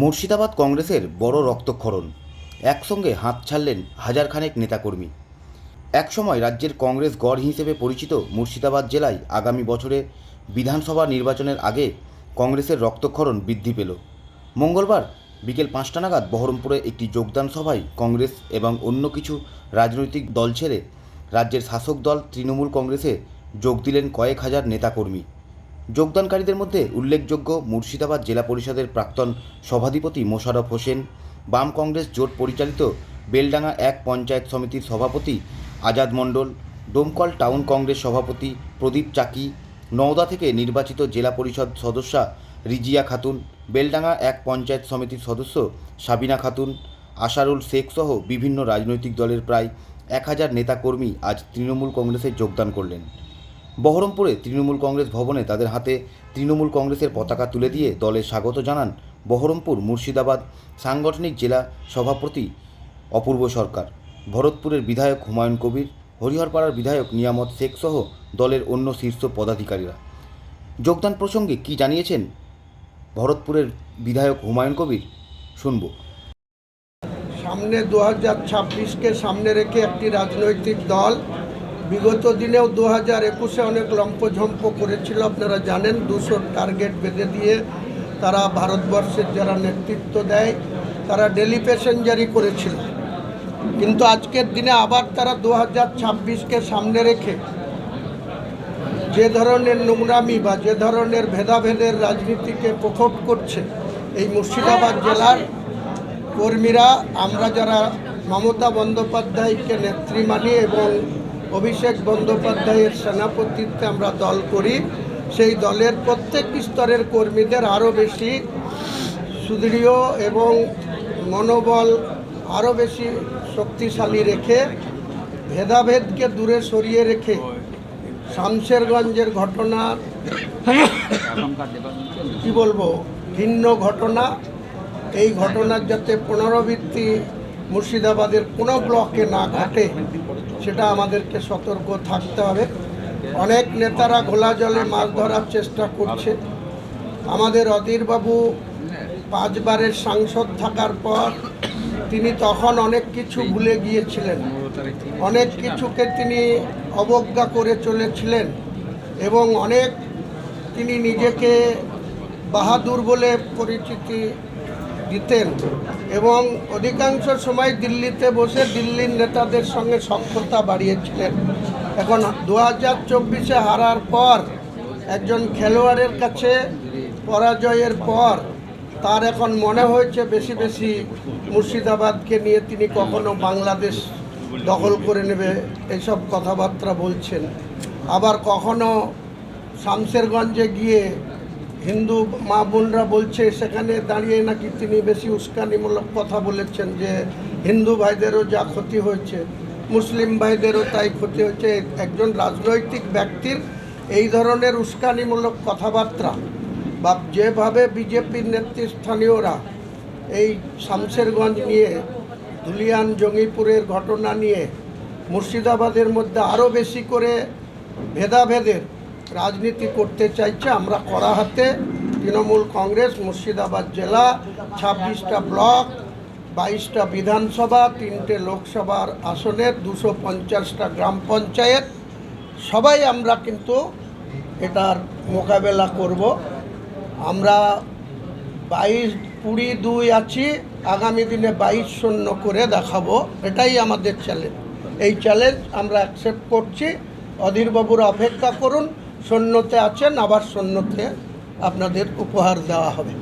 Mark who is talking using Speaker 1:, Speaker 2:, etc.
Speaker 1: মুর্শিদাবাদ কংগ্রেসের বড় রক্তক্ষরণ। একসঙ্গে হাত ছাড়লেন হাজারখানেক নেতাকর্মী। একসময় রাজ্যের কংগ্রেস গড় হিসেবে পরিচিত মুর্শিদাবাদ জেলায় আগামী বছরে বিধানসভা নির্বাচনের আগে কংগ্রেসের রক্তক্ষরণ বৃদ্ধি পেল। মঙ্গলবার বিকেল পাঁচটা নাগাদ বহরমপুরে একটি যোগদান সভায় কংগ্রেস এবং অন্য কিছু রাজনৈতিক দল ছেড়ে রাজ্যের শাসক দল তৃণমূল কংগ্রেসে যোগ দিলেন কয়েক হাজার নেতাকর্মী। যোগদানকারীদের মধ্যে উল্লেখযোগ্য মুর্শিদাবাদ জেলা পরিষদের প্রাক্তন সভাধিপতি মোশাররফ হোসেন, বাম কংগ্রেস জোট পরিচালিত বেলডাঙ্গা এক পঞ্চায়েত সমিতির সভাপতি আজাদ মণ্ডল, ডোমকল টাউন কংগ্রেস সভাপতি প্রদীপ চাকি, নওদা থেকে নির্বাচিত জেলা পরিষদ সদস্যা রিজিয়া খাতুন, বেলডাঙ্গা এক পঞ্চায়েত সমিতির সদস্য সাবিনা খাতুন, আশারুল শেখ সহ বিভিন্ন রাজনৈতিক দলের প্রায় এক হাজার নেতাকর্মী আজ তৃণমূল কংগ্রেসে যোগদান করলেন। বহরমপুরে তৃণমূল কংগ্রেস ভবনে তাদের হাতে তৃণমূল কংগ্রেসের পতাকা তুলে দিয়ে দলে স্বাগত জানান বহরমপুর মুর্শিদাবাদ সাংগঠনিক জেলা সভাপতি অপূর্ব সরকার। ভরতপুরের বিধায়ক হুমায়ুন কবির, হরিহরপাড়ার বিধায়ক নিয়ামত শেখ সহ দলের অন্য শীর্ষ পদাধিকারীরা। যোগদান প্রসঙ্গে কি জানিয়েছেন ভরতপুরের বিধায়ক হুমায়ুন কবির? শুনব।
Speaker 2: সামনে দু হাজার ছাব্বিশকে সামনে রেখে একটি রাজনৈতিক দল বিগত দিনেও দু হাজার একুশে অনেক লম্পঝম্প করেছিল, আপনারা জানেন, দুশো টার্গেট বেঁধে দিয়ে তারা ভারতবর্ষের যারা নেতৃত্ব দেয়, তারা ডেলি প্যাসেঞ্জারি করেছিল। কিন্তু আজকের দিনে আবার তারা দু হাজার ছাব্বিশকে সামনে রেখে যে ধরনের নোংরামি বা যে ধরনের ভেদাভেদের রাজনীতিকে প্রকট করছে এই মুর্শিদাবাদ জেলার কর্মীরা, আমরা যারা মমতা বন্দ্যোপাধ্যায়কে নেত্রী মানি এবং অভিষেক বন্দ্যোপাধ্যায়ের সেনাপতিত্বে আমরা দল করি। সেই দলের প্রত্যেক স্তরের কর্মীদের আরও বেশি সুদৃঢ় এবং মনোবল আরও বেশি শক্তিশালী রেখে, ভেদাভেদকে দূরে সরিয়ে রেখে শামশেরগঞ্জের ঘটনা, কি বলব, ভিন্ন ঘটনা। এই ঘটনার যাতে পুনরাবৃত্তি মুর্শিদাবাদের কোনো ব্লকে না ঘটে সেটা আমাদেরকে সতর্ক থাকতে হবে। অনেক নেতারা ঘোলা জলে মাছ ধরার চেষ্টা করছে। আমাদের অধীরবাবু পাঁচবারের সাংসদ থাকার পর তিনি তখন অনেক কিছু ভুলে গিয়েছিলেন। অনেক কিছুকে তিনি অবজ্ঞা করে চলেছিলেন এবং অনেক তিনি নিজেকে বাহাদুর বলে পরিচিতি দিতেন। এবং অধিকাংশ সময় দিল্লিতে বসে দিল্লির নেতাদের সঙ্গে সক্ষতা বাড়িয়েছিলেন। এখন দু হাজার চব্বিশে হারার পর একজন খেলোয়াড়ের কাছে পরাজয়ের পর তার এখন মনে হয়েছে বেশি বেশি মুর্শিদাবাদকে নিয়ে তিনি কখনো বাংলাদেশ দখল করে নেবে এসব কথাবার্তা বলছেন। আবার কখনো শামশেরগঞ্জে গিয়ে হিন্দু মা বোনরা বলছে, সেখানে দাঁড়িয়ে নাকি তিনি বেশি উস্কানিমূলক কথা বলেছেন যে হিন্দু ভাইদেরও যা ক্ষতি হয়েছে, মুসলিম ভাইদেরও তাই ক্ষতি হয়েছে। একজন রাজনৈতিক ব্যক্তির এই ধরনের উস্কানিমূলক কথাবার্তা বা যেভাবে বিজেপির নেতৃস্থানীয়রা এই শামশেরগঞ্জ নিয়ে, ধুলিয়ান, জঙ্গিপুরের ঘটনা নিয়ে, মুর্শিদাবাদের মধ্যে আরও বেশি করে ভেদাভেদের রাজনীতি করতে চাইছে, আমরা করা হাতে তৃণমূল কংগ্রেস, মুর্শিদাবাদ জেলা, ছাব্বিশটা ব্লক, বাইশটা বিধানসভা, তিনটে লোকসভার আসনের দুশো পঞ্চাশটা গ্রাম পঞ্চায়েত। সবাই আমরা কিন্তু এটার মোকাবেলা করব। আমরা বাইশ, কুড়ি, দুই আছি, আগামী দিনে বাইশ শূন্য করে দেখাবো। এটাই আমাদের চ্যালেঞ্জ এই চ্যালেঞ্জ আমরা অ্যাকসেপ্ট করছি। অধীরবাবুরা অপেক্ষা করুন। শূন্যতে আছেন আবার সৈন্যতে আপনাদের উপহার দেওয়া হবে।